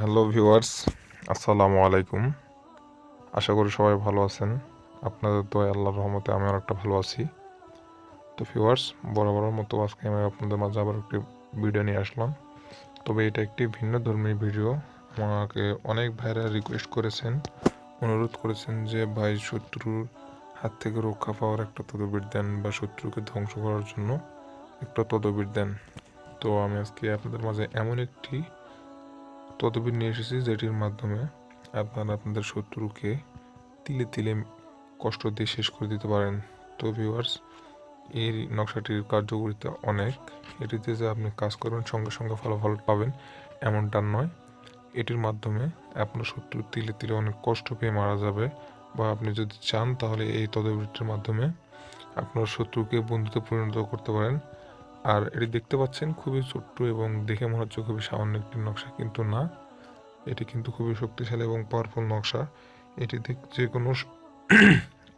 Hello viewers, আসসালামু আলাইকুম। আশা করি সবাই ভালো আছেন। আপনাদের তো আল্লাহর রহমতে আমি অনেকটা ভালো আছি। তো ভিউয়ার্স, বরাবরের মতো আজকে আমি আপনাদের মাঝে আবার একটি ভিডিও নিয়ে আসলাম। তবে এটা একটি ভিন্ন ধর্মী ভিডিও। আমাকে অনেক ভাইরা রিকোয়েস্ট করেছেন, অনুরোধ করেছেন যে, ভাই, শত্রুর হাত থেকে রক্ষা পাওয়ার একটা তদবির দেন বা শত্রুকে ধ্বংস করার জন্য একটা তদবির দেন। তো আমি আজকে আপনাদের মাঝে এমন একটি তদবির নিয়ে এসেছি যেটির মাধ্যমে আপনারা আপনাদের শত্রুকে তিলে তিলে কষ্ট দিয়ে শেষ করে দিতে পারেন। তো ভিউয়ার্স এর নকশাটির কার্যকরিতা অনেক। এটিতে যে আপনি কাজ করবেন, সঙ্গে সঙ্গে ফলাফল পাবেন, এমনটা নয়। এটির মাধ্যমে আপনার শত্রু তিলে তিলে অনেক কষ্ট পেয়ে মারা যাবে বা আপনি যদি চান তাহলে এই তদবিরটির মাধ্যমে আপনার শত্রুকে বন্ধুতে পরিণত করতে পারেন। আর এটি দেখতে পাচ্ছেন খুবই ছোট্ট এবং দেখে মনে হচ্ছে খুবই সামান্য একটি নকশা, কিন্তু না। এটি কিন্তু খুবই শক্তিশালী এবং পাওয়ারফুল নকশা। এটি দেখ- যে কোনো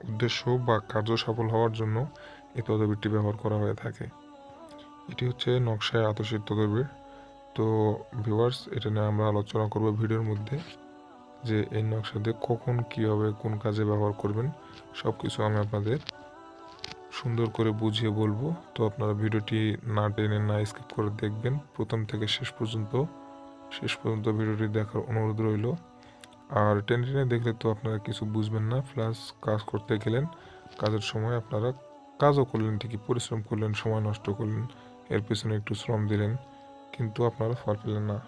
উদ্দেশ্য বা কার্য সফল হওয়ার জন্য এই তদবিরটি ব্যবহার করা হয়ে থাকে। এটি হচ্ছে নকশায় আতসির তদবির। তো ভিউয়ার্স এটা নিয়ে আমরা আলোচনা করব ভিডিওর মধ্যে যে এই নকশাতে কখন কীভাবে কোন কাজে ব্যবহার করবেন। সব কিছু আমি আপনাদের সুন্দর করে বুঝিয়ে বলব। তো আপনারা ভিডিওটি না টেনে না স্কিপ করে দেখবেন। প্রথম থেকে শেষ পর্যন্ত শেষ পর্যন্ত ভিডিওটি দেখার অনুরোধ রইল। আর টেনে টেনে দেখলে তো আপনারা কিছু বুঝবেন না। প্লাস কাজ করতে গেলেন, কাজের সময় আপনারা কাজও করলেন, ঠিকই পরিশ্রম করলেন, সময় নষ্ট করলেন, এর পিছনে একটু শ্রম দিলেন, কিন্তু আপনারা ফল পেলেন না।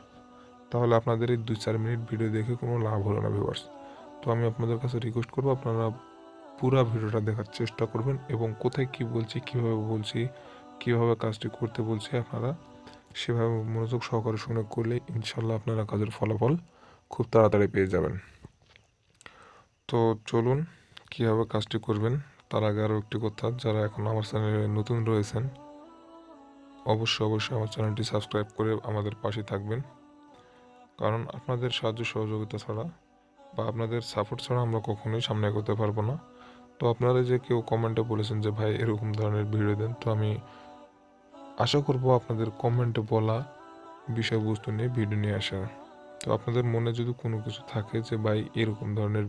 তাহলে আপনাদের এই দুই চার মিনিট ভিডিও দেখে কোনো লাভ হলো না ভিউয়ার্স তো আমি আপনাদের কাছে রিকোয়েস্ট করব, আপনারা পুরো ভিডিওটা দেখার চেষ্টা করবেন এবং কোথায় কি বলছি, কীভাবে বলছি, কীভাবে কাজটি করতে বলছি আপনারা সেভাবে মনোযোগ সহকারে শুনে করলে ইনশাল্লাহ আপনারা কাজের ফলাফল খুব তাড়াতাড়ি পেয়ে যাবেন। তো চলুন, কীভাবে কাজটি করবেন তার আগে আরও একটি কথা, যারা এখন আমার চ্যানেলে নতুন রয়েছেন, অবশ্যই অবশ্যই আমার চ্যানেলটি সাবস্ক্রাইব করে আমাদের পাশে থাকবেন। কারণ আপনাদের সাহায্য সহযোগিতা ছাড়া বা আপনাদের সাপোর্ট ছাড়া আমরা কখনোই সামনে এগোতে পারব না। তো আপনারা যে কেউ কমেন্টে বলেছেন যে, ভাই, এরকম ধরনের ভিডিও দেন, তো আমি আশা করব আপনাদের কমেন্টে বলা বিষয়বস্তু নিয়ে ভিডিও নিয়ে আসার। তো আপনাদের মনে যদি কোনো কিছু থাকে যে, ভাই, এরকম ধরনের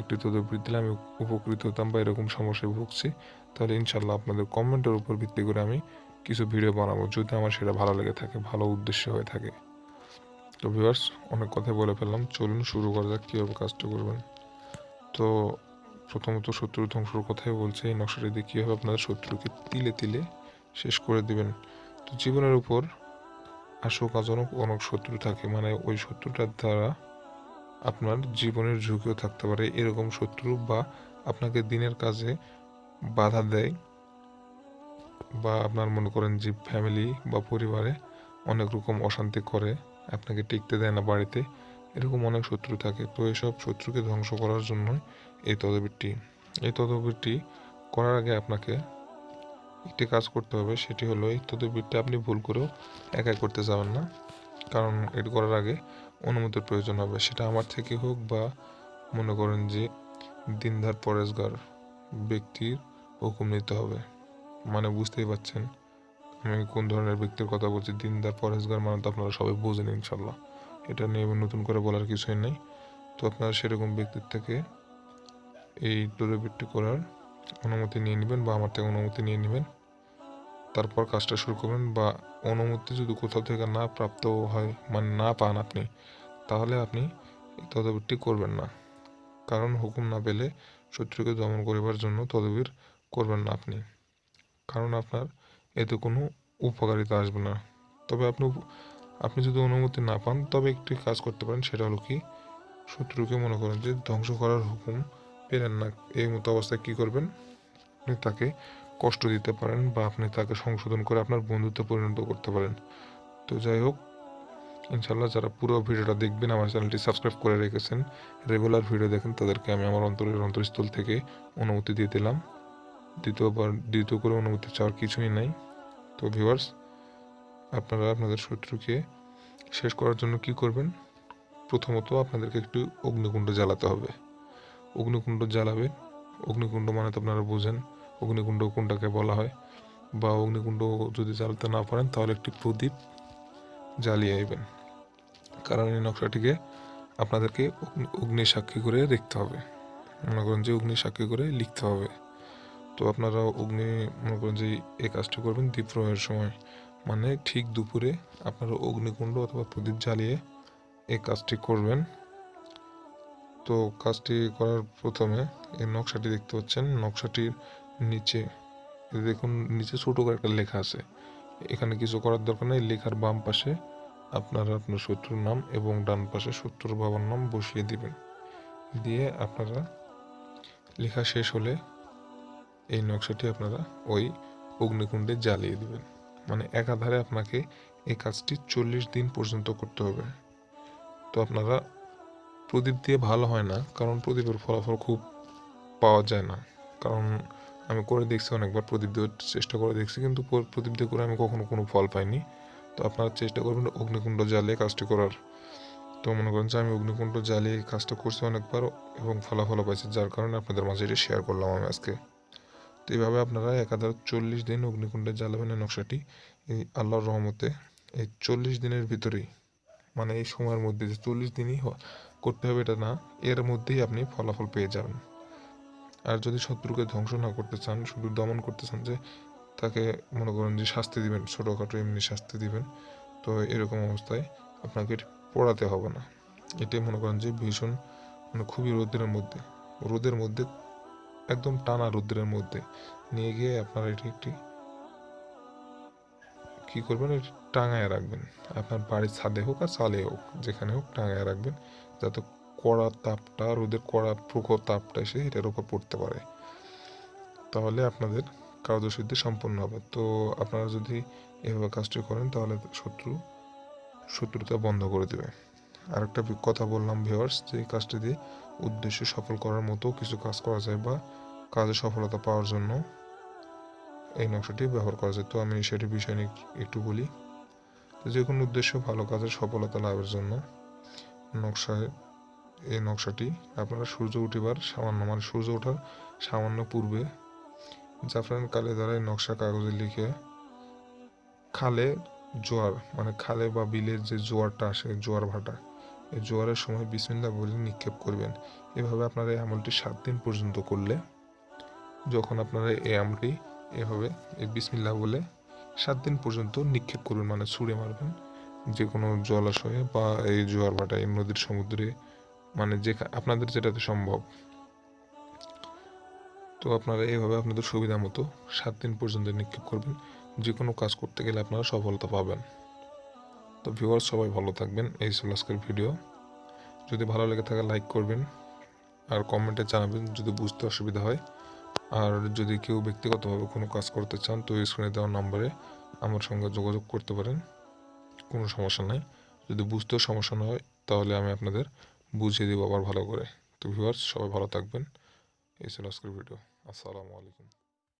একটি তদবির দিলে আমি উপকৃত হতাম বা এরকম সমস্যায় ভুগছি, তাহলে ইনশাল্লাহ আপনাদের কমেন্টের উপর ভিত্তি করে আমি কিছু ভিডিও বানাবো, যদি আমার সেটা ভালো লেগে থাকে, ভালো উদ্দেশ্য হয়ে থাকে। তো ভিউয়ার্স অনেক কথা বলে ফেললাম। চলুন শুরু করা যাক, কীভাবে কাজটা করবেন। তো প্রথমত শত্রু ধ্বংসর কথাই বলছে, এই নকশাটি দিয়ে কীভাবে আপনার শত্রুকে তিলে তিলে শেষ করে দিবেন? তো জীবনের উপর আশঙ্কাজনক অনেক শত্রু থাকে মানে ওই শত্রুটার দ্বারা আপনার জীবনের ঝুঁকিও থাকতে পারে। এরকম শত্রু বা আপনাকে দিনের কাজে বাধা দেয় বা আপনার মনে করেন যে ফ্যামিলি বা পরিবারে অনেক রকম অশান্তি করে, আপনাকে টিকতে দেয় না বাড়িতে এরকম অনেক শত্রু থাকে। তো এসব শত্রুকে ধ্বংস করার জন্যই এই তদবিরটি। এই তদবিরটি করার আগে আপনাকে একটি কাজ করতে হবে, সেটি হলো এই তদবিরটা আপনি ভুল করেও একাই করতে যাবেন না। কারণ এটি করার আগে অনুমতির প্রয়োজন হবে। সেটা আমার থেকে হোক বা মনে করেন যে দিনদার পরেশগার ব্যক্তির হুকুম নিতে হবে। মানে বুঝতেই পারছেন আমি কোন ধরনের ব্যক্তির কথা বলছি। দিনদার পরেশগার মানে তো আপনারা সবাই বোঝেন ইনশাল্লাহ। এটা নিয়ে নতুন করে বলার কিছুই নেই। তো আপনারা সেরকম ব্যক্তির থেকে এই তদবিরটি করার অনুমতি নিয়ে নেবেন বা আমার থেকে অনুমতি নিয়ে নেবেন। তারপর কাজটা শুরু করবেন বা অনুমতি যদি কোথাও থেকে না প্রাপ্ত হয় মানে না পান আপনি, তাহলে আপনি তদবিরটি করবেন না। কারণ হুকুম না পেলে শত্রুকে দমন করিবার জন্য তদবির করবেন না আপনি। কারণ আপনার এতে কোনো উপকারিতা আসবে না। তবে আপনি আপনি যদি অনুমতি না পান, তবে একটি কাজ করতে পারেন, সেটা হলো কি? শত্রুকে মনে করেন যে ধ্বংস করার হুকুম পেলেন না। এই মতো অবস্থায় কী করবেন? আপনি তাকে কষ্ট দিতে পারেন বা আপনি তাকে সংশোধন করে আপনার বন্ধুত্বে পরিণত করতে পারেন। তো যাই হোক ইনশাল্লাহ যারা পুরো ভিডিওটা দেখবেন, আমার চ্যানেলটি সাবস্ক্রাইব করে রেখেছেন, রেগুলার ভিডিও দেখেন, তাদেরকে আমি আমার অন্তরের অন্তরস্থল থেকে অনুমতি দিয়ে দিলাম। দ্বিতীয়বার, দ্বিতীয় করে অনুমতি চাওয়ার কিছুই নাই। তো ভিউয়ার্স আপনারা আপনাদের শত্রুকে শেষ করার জন্য কি করবেন? প্রথমত আপনাদেরকে একটু অগ্নিকুণ্ড জ্বালাতে হবে। অগ্নিকুণ্ড জ্বালাবেন। অগ্নিকুণ্ড মানে তো আপনারা বোঝেন অগ্নিকুণ্ড কোনটাকে বলা হয়। বা অগ্নিকুণ্ড যদি জ্বালাতে না পারেন, তাহলে একটি প্রদীপ জ্বালিয়ে নেবেন কারণ এই নকশাটিকে আপনাদেরকে অগ্নি- সাক্ষী করে দেখতে হবে। মনে করেন যে অগ্নি সাক্ষী করে লিখতে হবে। তো আপনারা অগ্নি, মনে করেন যে এই কাজটি করবেন দ্বীপ প্রয়োগের সময়। মানে ঠিক দুপুরে আপনারা অগ্নিকুণ্ড অথবা প্রদীপ জ্বালিয়ে এই কাজটি করবেন। তো কাজটি করার প্রথমে এই নকশাটি দেখতে পাচ্ছেন। নকশাটির নিচে দেখুন, নিচে ছোট করে একটা লেখা আছে। এখানে কিছু করার দরকার নেই। লেখার বাম পাশে আপনারা আপনার শত্রুর নাম এবং ডান পাশে শত্রুর বাবার নাম বসিয়ে দিবেন। দিয়ে আপনারা লেখা শেষ হলে এই নকশাটি আপনারা ওই অগ্নিকুণ্ডে জ্বালিয়ে দিবেন। মানে একাধারে আপনাকে এই কাজটি চল্লিশ দিন পর্যন্ত করতে হবে। তো আপনারা প্রদীপ দিয়ে ভালো হয় না, কারণ প্রদীপের ফলাফল খুব পাওয়া যায় না। কারণ আমি করে দেখছি অনেকবার, প্রদীপ দিয়ে চেষ্টা করে দেখছি, কিন্তু প্রদীপ দিয়ে করে আমি কখনো কোনো ফল পাইনি। তো আপনারা চেষ্টা করবেন অগ্নিকুণ্ড জ্বালিয়ে কাজটি করার। তো মনে করেন যে আমি অগ্নিকুণ্ড জ্বালিয়ে কাজটা করছি অনেকবার এবং ফলাফলও পাইছি, যার কারণে আপনাদের মাঝে এটা শেয়ার করলাম আমি আজকে। তো এইভাবে আপনারা একাধার চল্লিশ দিন অগ্নিকুণ্ডে জ্বালাবেন এই নকশাটি এই আল্লাহর রহমতে এই চল্লিশ দিনের ভিতরেই মানে এই সময়ের মধ্যে যে চল্লিশ দিনই করতে হবে এটা না, এর মধ্যেই আপনি ফলাফল পেয়ে যাবেন। আর যদি শত্রুকে ধ্বংস না করতে চান, শুধু দমন করতে চান যে তাকে মনে করেন যে শাস্তি দিবেন, ছোটোখাটো এমনি শাস্তি দিবেন, তো এরকম অবস্থায় আপনাকে পড়াতে হবে না। এটাই মনে করেন যে ভীষণ মানে খুবই রোদের মধ্যে রোদের মধ্যে একদম টানা রোদ্রের মধ্যে। নিয়ে গিয়ে আপনারা এটি একটি কি করবেন? এটি টাঙায় রাখবেন। আপনার বাড়ির ছাদে হোক আর চালে হোক, যেখানে হোক টাঙায় রাখবেন। যাতে কড়া তাপটা, রোদের কড়া প্রখর তাপটা এসে এটার উপর পড়তে পারে। তাহলে আপনাদের কার্যসিদ্ধি সম্পন্ন হবে। তো আপনারা যদি এভাবে কাজটি করেন, তাহলে শত্রু শত্রুতা বন্ধ করে দেবে। আরেকটা কথা বললাম ভিউয়ার্স যে এই দিয়ে উদ্দেশ্য সফল করার মতো কিছু কাজ করা যায় বা কাজে সফলতা পাওয়ার জন্য এই নকশাটি ব্যবহার করা যায়। তো আমি সেটি বিষয় নিয়ে একটু বলি। তো যে কোনো উদ্দেশ্য ভালো কাজের সফলতা লাভের জন্য নকশায় এই নকশাটি আপনারা সূর্য উঠিবার সামান্য মানে সূর্য ওঠার সামান্য পূর্বে জাফরান কালে দ্বারা এই নকশা কাগজে লিখে খালে জোয়ার মানে খালে বা বিলের যে জোয়ারটা আসে, জোয়ার ভাটা জোয়ারের সময় বিসমিল্লা বলে নিক্ষেপ করবেন। এভাবে আপনারা এই আমলটি সাত দিন পর্যন্ত করলে, যখন আপনারা এই আমলটি এভাবে এই বিসমিল্লা বলে সাত দিন পর্যন্ত নিক্ষেপ করবেন মানে ছুঁড়ে মারবেন যে কোনো জলাশয়ে বা এই জোয়ার ভাটা এই নদীর সমুদ্রে মানে যে আপনাদের যেটাতে সম্ভব। তো আপনারা এইভাবে আপনাদের সুবিধা মতো সাত দিন পর্যন্ত নিক্ষেপ করবেন। যে কোনো কাজ করতে গেলে আপনারা সফলতা পাবেন। তো ভিউয়ার্স সবাই ভালো থাকবেন, এই ছিল আজকের ভিডিও যদি ভালো লেগে থাকে লাইক করবেন, আর কমেন্টে জানাবেন যদি বুঝতে অসুবিধা হয়। আর যদি কেউ ব্যক্তিগতভাবে কোনো কাজ করতে চান, তো স্ক্রিনে দেওয়া নম্বরে আমার সঙ্গে যোগাযোগ করতে পারেন, কোনো সমস্যা নাই। যদি বুঝতেও সমস্যা না হয়, তাহলে আমি আপনাদের বুঝিয়ে দেবো আবার ভালো করে। তো ভিউয়ার্স সবাই ভালো থাকবেন, এই ছিল আজকের ভিডিও আসসালামু আলাইকুম।